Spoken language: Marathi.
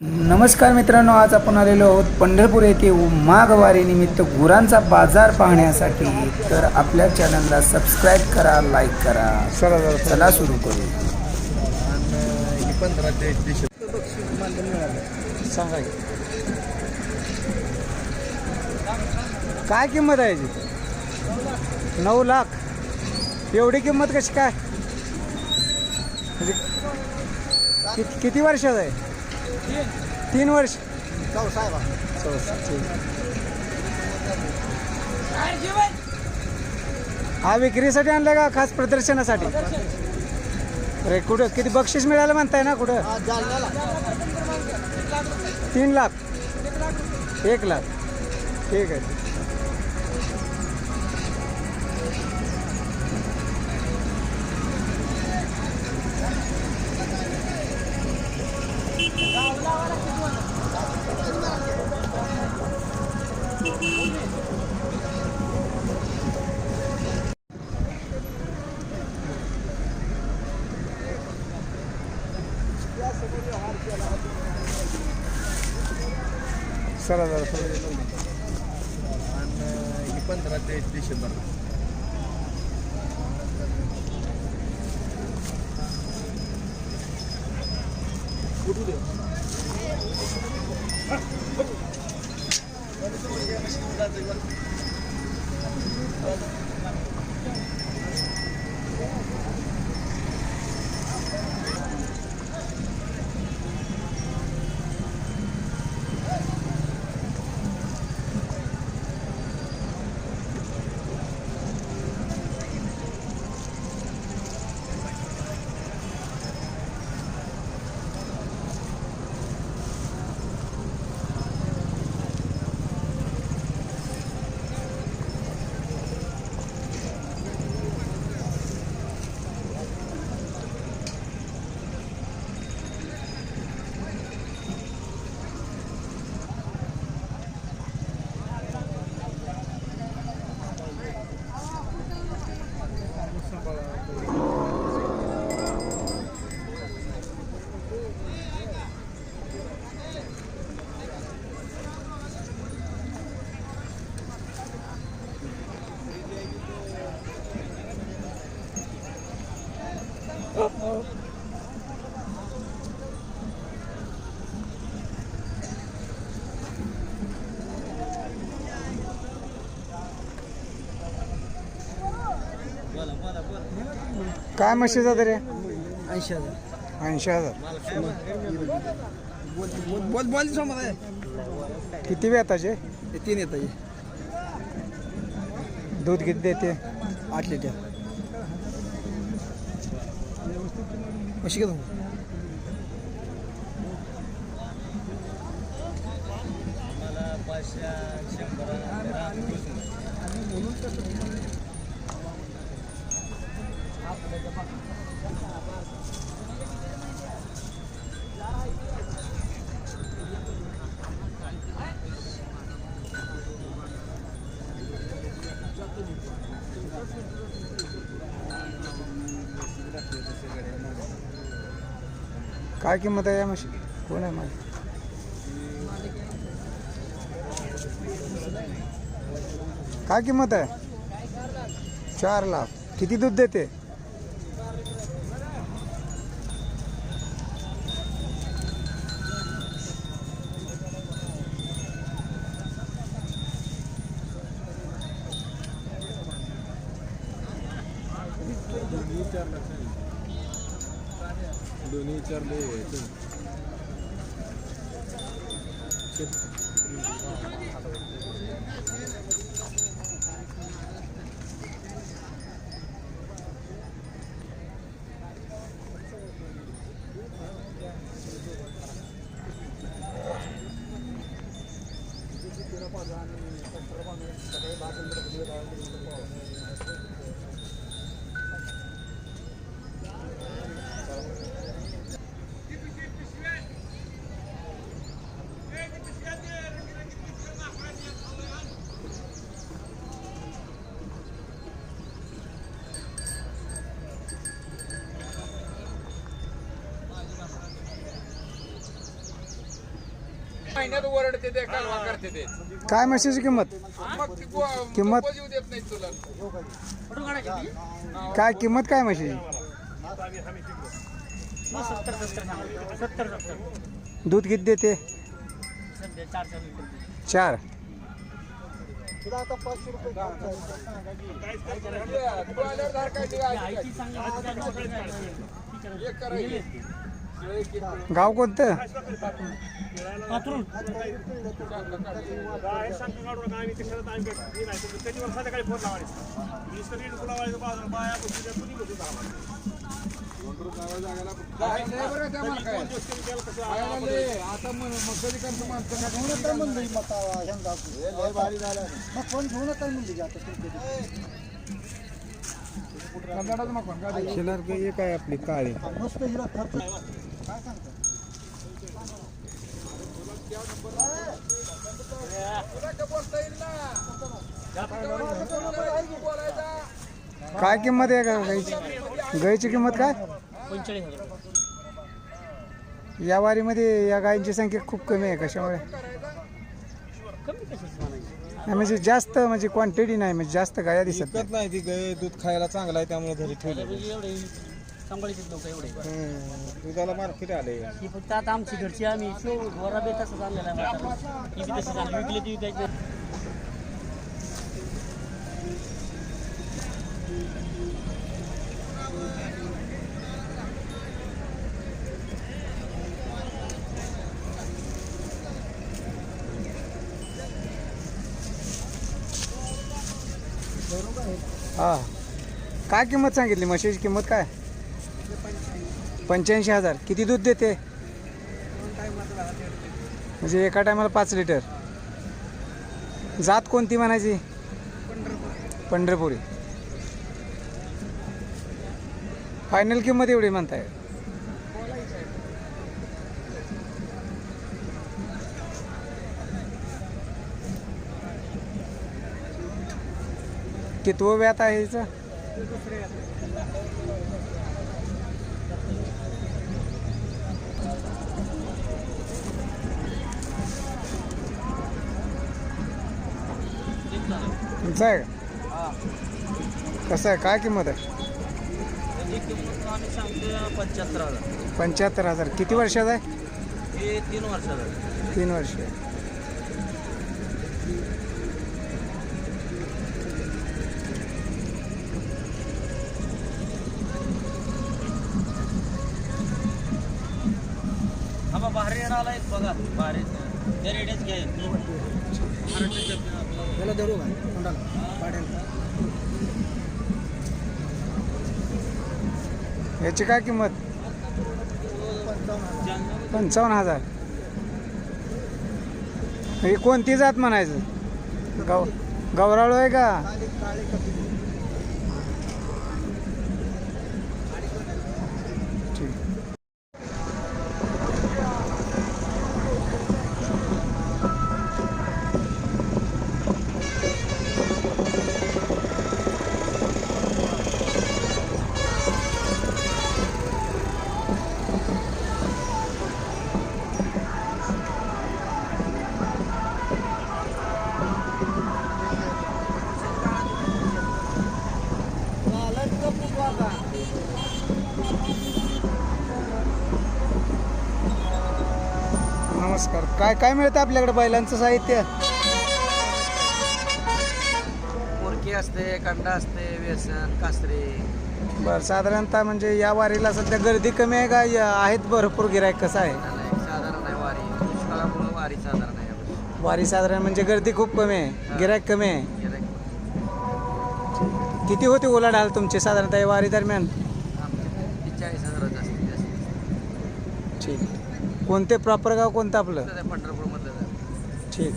नमस्कार मित्रांनो आज आपण आलेलो आहोत पंढरपूर येथे माघवारी निमित्त गुरांचा बाजार पाहण्यासाठी. तर आपल्या चॅनलला सबस्क्राईब करा लाईक करा. चला चला सुरू करू. काय किंमत आहे याची नऊ लाख. एवढी किंमत कशी काय? म्हणजे किती वर्षाचं आहे? तीन वर्ष. हा विक्रीसाठी आणलं का खास प्रदर्शनासाठी? अरे कुठं? किती बक्षीस मिळालं म्हणताय ना कुठं? तीन लाख. एक लाख. ठीक आहे. चला जरा ही पंधरा ते डिसेंबर काय म्हशीचा तरी ऐंशी हजार. ऐंशी हजार. बोल किती वेताचे तीन येत आहे दूध किती देते? आठ लिटर. कशी घेतो. काय किंमत आहे या म्हशी? कोण आहे माझी काय किंमत आहे? चार लाख. किती दूध देते? ಪಿಕ್ಚರ್ಲಿ महिन्यात ओरडते ते कालवा करते ते. काय म्हशीची किंमत? मग ती गो- किंमत? गोपच येऊ देत नाही तुला. काय किंमत काय म्हशीची? दूध किती देते? चार. तू आल्यावर धार काय. काय मग मग कधी करतो माणसं काय आपली काळी. येईल ना बोलायचा काय किंमत आहे का गाईची? गाईची किंमत काय? या वारीमध्ये या गायींची संख्या खूप कमी आहे कशामुळे? नाही, म्हणजे जास्त म्हणजे क्वांटिटी नाही म्हणजे जास्त गाया दिसत नाही. नाही ती गाय दूध खायला चांगला आहे त्यामुळे घरी ठेवली. सांभाळीचे लोक एवढे. दुधाला मार्केट आले ही फक्त आता आमची घरची आम्ही शो घोरा बे तसंच आणलेला आहे म्हातारा. ही बी तसंच आणली. विकली ती विकायची. हा. काय किंमत सांगितली? म्हशीची किंमत काय? पंच्याऐंशी हजार. किती दूध देते? म्हणजे एका टायमाला पाच लिटर. जात कोणती म्हणायची? पंढरपुरी. फायनल किंमत एवढी म्हणताय. कितवं व्यात आहे हिचं? तुमचं आहे? का कसं आहे? काय किंमत आहे पंच्याहत्तर हजार. पंच्याहत्तर हजार. किती वर्षाचा आहे? हे तीन वर्षाचा तीन वर्ष. हा बा बाहेर येणार आला एक बघा बाहेर त्याला धरू का? तोंडाला. पाड्याला. याची काय किंमत? पंचावन्न हजार. ही कोणती जात म्हणायचं? गव गवराळू आहे का? काय काय मिळतं आपल्याकडे बैलांचं साहित्य? पोरकी असते कंडा असते व्यसन कासरे. बरं साधारणतः म्हणजे या वारीला सध्या गर्दी कमी आहे का? या- आहेत भरपूर गिरायक कसं आहे? साधारण आहे वारी. दुष्काळामुळे वारी साधारण आहे यावर्षी. वारी साधारण म्हणजे गर्दी खूप कमी आहे गिरायक कमी आहे. गिऱ्हाईक किती होते ओलाढाल तुमचे साधारणतः या वारी दरम्यान? आमचे ती चाळीस हजार जास्तीत जास्त. ठीक. कोणते प्रॉपर गाव कोणतं आपलं? पंढरपूरमधलं ठीक.